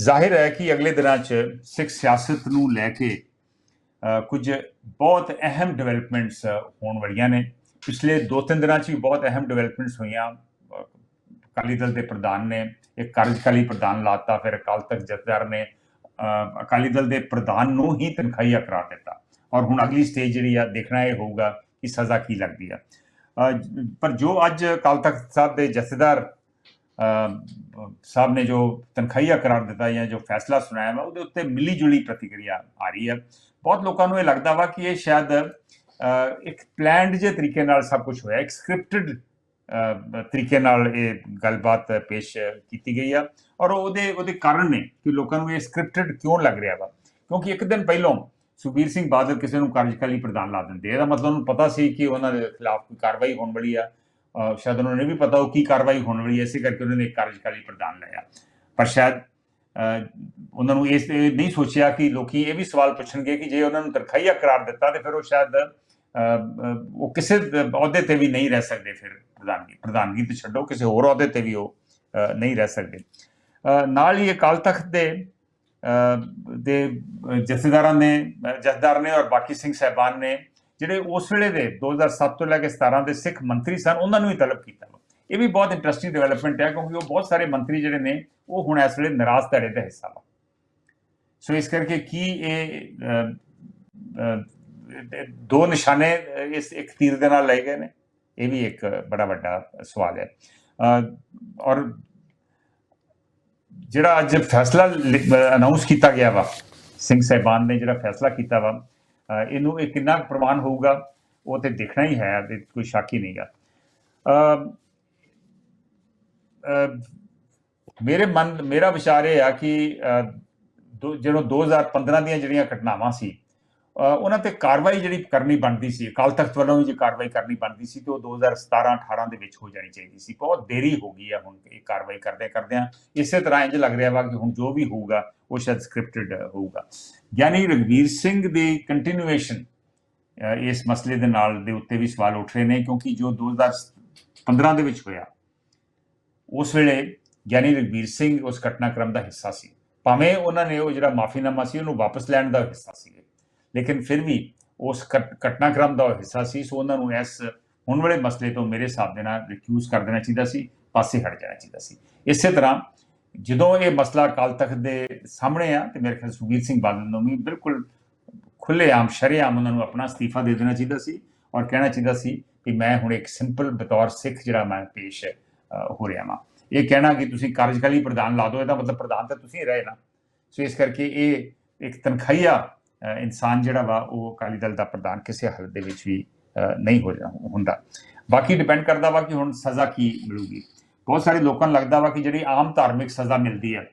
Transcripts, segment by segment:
ਜ਼ਾਹਿਰ ਹੈ ਕਿ ਅਗਲੇ ਦਿਨਾਂ 'ਚ ਸਿੱਖ ਸਿਆਸਤ ਨੂੰ ਲੈ ਕੇ ਕੁਝ ਬਹੁਤ ਅਹਿਮ ਡਿਵੈਲਪਮੈਂਟਸ ਹੋਣ ਵਾਲੀਆਂ ਨੇ। ਪਿਛਲੇ 2-3 ਦਿਨਾਂ 'ਚ ਵੀ ਬਹੁਤ ਅਹਿਮ ਡਿਵੈਲਪਮੈਂਟਸ ਹੋਈਆਂ। ਅਕਾਲੀ ਦਲ ਦੇ ਪ੍ਰਧਾਨ ਨੇ, ਇੱਕ ਕਾਰਜਕਾਰੀ ਪ੍ਰਧਾਨ ਲਾਤਾ, ਫਿਰ ਅਕਾਲ ਤਖਤ ਜਥੇਦਾਰ ਨੇ ਅਕਾਲੀ ਦਲ ਦੇ ਪ੍ਰਧਾਨ ਨੂੰ ਹੀ ਤਨਖਾਹੀਆ ਕਰਾਰ ਦਿੱਤਾ। ਔਰ ਹੁਣ ਅਗਲੀ ਸਟੇਜ ਜਿਹੜੀ ਆ, ਦੇਖਣਾ ਇਹ ਹੋਊਗਾ ਕਿ ਸਜ਼ਾ ਕੀ ਲੱਗਦੀ ਆ। ਪਰ ਜੋ ਅੱਜ ਅਕਾਲ ਤਖਤ ਸਾਹਿਬ ਦੇ ਜਥੇਦਾਰ ਸਾਹਿਬ ਨੇ ਜੋ ਤਨਖਾਹੀਆ ਕਰਾਰ ਦਿੱਤਾ ਜਾਂ ਜੋ ਫੈਸਲਾ ਸੁਣਾਇਆ ਵਾ, ਉਹਦੇ ਉੱਤੇ ਮਿਲੀ ਜੁਲੀ ਪ੍ਰਤੀਕਿਰਿਆ ਆ ਰਹੀ ਹੈ। ਬਹੁਤ ਲੋਕਾਂ ਨੂੰ ਇਹ ਲੱਗਦਾ ਵਾ ਕਿ ਇਹ ਸ਼ਾਇਦ ਇੱਕ ਪਲਾਨਡ ਜੇ ਤਰੀਕੇ ਨਾਲ ਸਭ ਕੁਝ ਹੋਇਆ, ਇੱਕ ਸਕ੍ਰਿਪਟਡ ਤਰੀਕੇ ਨਾਲ ਇਹ ਗੱਲਬਾਤ ਪੇਸ਼ ਕੀਤੀ ਗਈ ਆ। ਔਰ ਉਹਦੇ ਉਹਦੇ ਕਾਰਨ ਨੇ ਕਿ ਲੋਕਾਂ ਨੂੰ ਇਹ ਸਕ੍ਰਿਪਟਡ ਕਿਉਂ ਲੱਗ ਰਿਹਾ ਵਾ? ਕਿਉਂਕਿ ਇੱਕ ਦਿਨ ਪਹਿਲਾਂ ਸੁਖਬੀਰ ਸਿੰਘ ਬਾਦਲ ਕਿਸੇ ਨੂੰ ਕਾਰਜਕਾਲੀ ਪ੍ਰਧਾਨ ਲਾ ਦਿੰਦੇ ਇਹਦਾ ਮਤਲਬ ਉਹਨੂੰ ਪਤਾ ਸੀ ਕਿ ਉਹਨਾਂ ਦੇ ਖਿਲਾਫ ਕੋਈ ਕਾਰਵਾਈ ਹੋਣ ਵਾਲੀ ਆ। ਸ਼ਾਇਦ ਉਹਨਾਂ ਨੂੰ ਇਹ ਵੀ ਪਤਾ ਉਹ ਕੀ ਕਾਰਵਾਈ ਹੋਣ ਵਾਲੀ ਹੈ, ਇਸੇ ਕਰਕੇ ਉਹਨਾਂ ਨੇ ਕਾਰਜਕਾਰੀ ਪ੍ਰਧਾਨ ਲਿਆ ਪਰ ਸ਼ਾਇਦ ਉਹਨਾਂ ਨੂੰ ਇਸ ਨਹੀਂ ਸੋਚਿਆ ਕਿ ਲੋਕੀ ਇਹ ਵੀ ਸਵਾਲ ਪੁੱਛਣਗੇ ਕਿ ਜੇ ਉਹਨਾਂ ਨੂੰ ਤਰਖਾਈਆ ਕਰਾਰ ਦਿੱਤਾ ਤੇ ਫਿਰ ਉਹ ਸ਼ਾਇਦ ਉਹ ਕਿਸੇ ਅਹੁਦੇ ਤੇ ਵੀ ਨਹੀਂ ਰਹਿ ਸਕਦੇ ਫਿਰ ਪ੍ਰਧਾਨਗੀ ਪ੍ਰਧਾਨਗੀ ਤੇ ਛੱਡੋ, ਕਿਸੇ ਹੋਰ ਅਹੁਦੇ ਤੇ ਵੀ ਉਹ ਨਹੀਂ ਰਹਿ ਸਕਦੇ। ਨਾਲ ਹੀ ਅਕਾਲ ਤਖਤ ਦੇ ਦੇ ਜਥੇਦਾਰਾਂ ਨੇ ਜਥੇਦਾਰ ਨੇ ਔਰ ਬਾਕੀ ਸਿੰਘ ਸਾਹਿਬਾਨ ਨੇ ਜਿਹੜੇ ਉਸ ਵੇਲੇ ਦੇ 2007 ਤੋਂ ਲੈ ਕੇ 17 ਦੇ ਸਿੱਖ ਮੰਤਰੀ ਸਨ, ਉਹਨਾਂ ਨੂੰ ਹੀ ਤਲਬ ਕੀਤਾ ਵਾ। ਇਹ ਵੀ ਬਹੁਤ ਇੰਟਰਸਟਿੰਗ ਡਿਵੈਲਪਮੈਂਟ ਹੈ ਕਿਉਂਕਿ ਉਹ ਬਹੁਤ ਸਾਰੇ ਮੰਤਰੀ ਜਿਹੜੇ ਨੇ, ਉਹ ਹੁਣ ਇਸ ਵੇਲੇ ਨਾਰਾਜ਼ ਧੜੇ ਦਾ ਹਿੱਸਾ ਵਾ। ਸੋ ਇਸ ਕਰਕੇ ਕੀ ਇਹ ਦੋ ਨਿਸ਼ਾਨੇ ਇਸ ਇੱਕ ਤੀਰ ਦੇ ਨਾਲ ਲਏ ਗਏ ਨੇ? ਇਹ ਵੀ ਇੱਕ ਬੜਾ ਵੱਡਾ ਸਵਾਲ ਹੈ। ਔਰ ਜਿਹੜਾ ਅੱਜ ਫੈਸਲਾ ਅਨਾਉਂਸ ਕੀਤਾ ਗਿਆ ਵਾ, ਸਿੰਘ ਸਾਹਿਬਾਨ ਨੇ ਜਿਹੜਾ ਫੈਸਲਾ ਕੀਤਾ ਵਾ ਇਹਨੂੰ ਇਹ ਕਿੰਨਾ ਕੁ ਪ੍ਰਮਾਣ ਹੋਊਗਾ ਉਹ ਤੇ ਦੇਖਣਾ ਹੀ ਹੈ ਤੇ ਕੋਈ ਸ਼ੱਕ ਹੀ ਨਹੀਂਗਾ ਮੇਰੇ ਮਨ ਮੇਰਾ ਵਿਚਾਰ ਇਹ ਆ ਕਿ ਅ, ਦੋ- ਜਦੋਂ 2015 ਦੀਆਂ ਜਿਹੜੀਆਂ ਘਟਨਾਵਾਂ ਸੀ ਉਹਨਾਂ ਤੇ ਕਾਰਵਾਈ ਜਿਹੜੀ ਕਰਨੀ ਬਣਦੀ ਸੀ, ਅਕਾਲ ਤਖਤ ਵੱਲੋਂ ਵੀ ਜੇ ਕਾਰਵਾਈ ਕਰਨੀ ਬਣਦੀ ਸੀ ਤੇ ਉਹ 2017 18 ਦੇ ਵਿੱਚ ਹੋ ਜਾਣੀ ਚਾਹੀਦੀ ਸੀ। ਬਹੁਤ ਦੇਰੀ ਹੋ ਗਈ ਹੈ ਹੁਣ ਇਹ ਕਾਰਵਾਈ ਕਰਦੇ ਕਰਦਿਆਂ। ਇਸੇ ਤਰ੍ਹਾਂ ਇੰਜ ਲੱਗ ਰਿਹਾ ਵਾ ਕਿ ਹੁਣ ਜੋ ਵੀ ਹੋਊਗਾ, ਉਹ ਸ਼ਾਇਦ ਸਕ੍ਰਿਪਟਡ ਹੋਊਗਾ। ਗਿਆਨੀ ਰਗਵੀਰ ਸਿੰਘ ਦੀ ਕੰਟੀਨਿਊਏਸ਼ਨ ਇਸ ਮਸਲੇ ਦੇ ਨਾਲ ਦੇ ਉੱਤੇ ਵੀ ਸਵਾਲ ਉੱਠ ਰਹੇ ਨੇ ਕਿਉਂਕਿ ਜੋ 2015 ਦੇ ਵਿੱਚ ਹੋਇਆ, ਉਸ ਵੇਲੇ ਗਿਆਨੀ ਰਗਵੀਰ ਸਿੰਘ ਉਸ ਘਟਨਾਕ੍ਰਮ ਦਾ ਹਿੱਸਾ ਸੀ। ਭਾਵੇਂ ਉਹਨਾਂ ਨੇ ਉਹ ਜਿਹੜਾ ਮਾਫੀਨਾਮਾ ਸੀ, ਉਹਨੂੰ ਵਾਪਸ ਲੈਣ ਦਾ ਹਿੱਸਾ ਸੀ ਲੇਕਿਨ ਫਿਰ ਵੀ ਉਸ ਘਟ- ਘਟਨਾਕ੍ਰਮ ਦਾ ਉਹ ਹਿੱਸਾ ਸੀ, ਸੋ ਉਹਨਾਂ ਨੂੰ ਇਸ ਹੁਣ ਵਾਲੇ ਮਸਲੇ ਤੋਂ ਮੇਰੇ ਹਿਸਾਬ ਦੇ ਨਾਲ ਰਿਕਿਊਜ਼ ਕਰ ਦੇਣਾ ਚਾਹੀਦਾ ਸੀ, ਪਾਸੇ ਹਟ ਜਾਣਾ ਚਾਹੀਦਾ ਸੀ। ਇਸੇ ਤਰ੍ਹਾਂ ਜਦੋਂ ਇਹ ਮਸਲਾ ਅਕਾਲ ਤਖਤ ਦੇ ਸਾਹਮਣੇ ਆ, ਤੇ ਮੇਰੇ ਖਿਆਲ ਸੁਖਬੀਰ ਸਿੰਘ ਬਾਦਲ ਨੂੰ ਵੀ ਬਿਲਕੁਲ ਖੁੱਲ੍ਹੇਆਮ, ਸ਼ਰੇਆਮ ਉਹਨਾਂ ਨੂੰ ਆਪਣਾ ਅਸਤੀਫਾ ਦੇ ਦੇਣਾ ਚਾਹੀਦਾ ਸੀ ਔਰ ਕਹਿਣਾ ਚਾਹੀਦਾ ਸੀ ਕਿ ਮੈਂ ਹੁਣ ਇੱਕ ਸਿੰਪਲ ਬਤੌਰ ਸਿੱਖ ਜਿਹੜਾ ਮੈਂ ਪੇਸ਼ ਹੋ ਰਿਹਾ ਹਾਂ ਇਹ ਕਹਿਣਾ ਕਿ ਤੁਸੀਂ ਕਾਰਜਕਾਲੀ ਪ੍ਰਧਾਨ ਲਾ ਦਿਓ, ਇਹਦਾ ਮਤਲਬ ਪ੍ਰਧਾਨ ਤਾਂ ਤੁਸੀਂ ਰਹੇ ਨਾ। ਸੋ ਇਸ ਕਰਕੇ ਇਹ ਇੱਕ ਤਨਖਾਹੀਆ ਇਨਸਾਨ ਜਿਹੜਾ ਵਾ, ਉਹ ਅਕਾਲੀ ਦਲ ਦਾ ਪ੍ਰਧਾਨ ਕਿਸੇ ਹਾਲਤ ਦੇ ਵਿੱਚ ਵੀ ਨਹੀਂ ਹੋ ਹੁੰਦਾ। ਬਾਕੀ ਡਿਪੈਂਡ ਕਰਦਾ ਵਾ ਕਿ ਹੁਣ ਸਜ਼ਾ ਕੀ ਮਿਲੂਗੀ। ਬਹੁਤ ਸਾਰੇ ਲੋਕਾਂ ਨੂੰ ਲੱਗਦਾ ਵਾ ਕਿ ਜਿਹੜੀ ਆਮ ਧਾਰਮਿਕ ਸਜ਼ਾ ਮਿਲਦੀ ਹੈ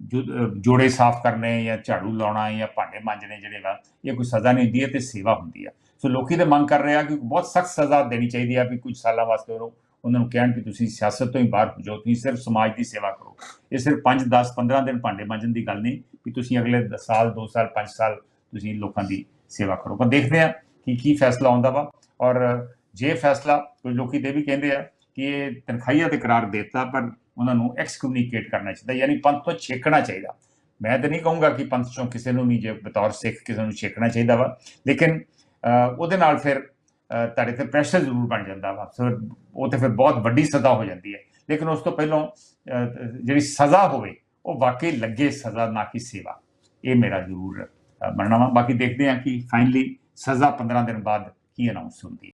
ਜੋ ਜੋੜੇ ਸਾਫ਼ ਕਰਨੇ ਜਾਂ ਝਾੜੂ ਲਾਉਣਾ ਜਾਂ ਭਾਂਡੇ ਮਾਂਜਣੇ ਜਿਹੜੇ ਵਾ, ਇਹ ਕੋਈ ਸਜ਼ਾ ਨਹੀਂ ਹੁੰਦੀ ਹੈ ਤੇ ਸੇਵਾ ਹੁੰਦੀ ਆ। ਸੋ ਲੋਕੀ ਤਾਂ ਮੰਗ ਕਰ ਰਹੇ ਆ ਕਿ ਬਹੁਤ ਸਖਤ ਸਜ਼ਾ ਦੇਣੀ ਚਾਹੀਦੀ ਆ ਵੀ ਕੁਝ ਸਾਲਾਂ ਵਾਸਤੇ ਉਹਨੂੰ ਉਹਨਾਂ ਨੂੰ ਕਹਿਣ ਕਿ ਤੁਸੀਂ ਸਿਆਸਤ ਤੋਂ ਹੀ ਬਾਹਰ ਹੋ ਜਾਓ ਤੁਸੀਂ ਸਿਰਫ ਸਮਾਜ ਦੀ ਸੇਵਾ ਕਰੋ। ਇਹ ਸਿਰਫ 5 10 15 ਦਿਨ ਭਾਂਡੇ ਮਾਂਜਣ ਦੀ ਗੱਲ ਨਹੀਂ ਕਿ ਤੁਸੀਂ ਅਗਲੇ ਸਾਲ 2 ਸਾਲ 5 ਸਾਲ ਤੁਸੀਂ ਲੋਕਾਂ ਦੀ ਸੇਵਾ ਕਰੋ। ਪਰ ਦੇਖਦੇ ਆ ਕਿ ਕੀ ਫੈਸਲਾ ਆਉਂਦਾ ਵਾ। ਔਰ ਜੇ ਫੈਸਲਾ ਕੁਝ ਲੋਕੀ ਤੇ ਵੀ ਕਹਿੰਦੇ ਆ ਕਿ ਇਹ ਤਨਖਾਹੀਆ ਤੇ ਕਰਾਰ ਦਿੱਤਾ, ਪਰ ਉਹਨਾਂ ਨੂੰ ਐਕਸਕਮਿਊਨੀਕੇਟ ਕਰਨਾ ਚਾਹੀਦਾ, ਯਾਨੀ ਪੰਥ ਤੋਂ ਛੇਕਣਾ ਚਾਹੀਦਾ। ਮੈਂ ਤਾਂ ਨਹੀਂ ਕਹੂੰਗਾ ਕਿ ਪੰਥ ਚੋਂ ਕਿਸੇ ਨੂੰ ਨਹੀਂ ਜੇ ਬਤੌਰ ਸਿੱਖ ਕਿਸੇ ਨੂੰ ਛੇਕਣਾ ਚਾਹੀਦਾ ਵਾ, ਲੇਕਿਨ ਉਹਦੇ ਨਾਲ ਫਿਰ ਤੁਹਾਡੇ ਤੇ ਪ੍ਰੈਸ਼ਰ ਜ਼ਰੂਰ ਬਣ ਜਾਂਦਾ ਵਾ। ਫਿਰ ਉਹ ਤੇ ਫਿਰ ਬਹੁਤ ਵੱਡੀ ਸਜ਼ਾ ਹੋ ਜਾਂਦੀ ਹੈ। ਲੇਕਿਨ ਉਸ ਤੋਂ ਪਹਿਲਾਂ ਜਿਹੜੀ ਸਜ਼ਾ ਹੋਵੇ, ਉਹ ਵਾਕਈ ਲੱਗੇ ਸਜ਼ਾ, ਨਾ ਕਿ ਸੇਵਾ। ਇਹ ਮੇਰਾ ਜ਼ਰੂਰ ਅਹ, ਮੰਨਣਾ ਵਾ। ਬਾਕੀ ਦੇਖਦੇ ਹਾਂ ਕਿ ਫਾਈਨਲੀ ਸਜ਼ਾ 15 ਦਿਨ ਬਾਅਦ ਕੀ ਅਨਾਉਂਸ ਹੁੰਦੀ ਹੈ।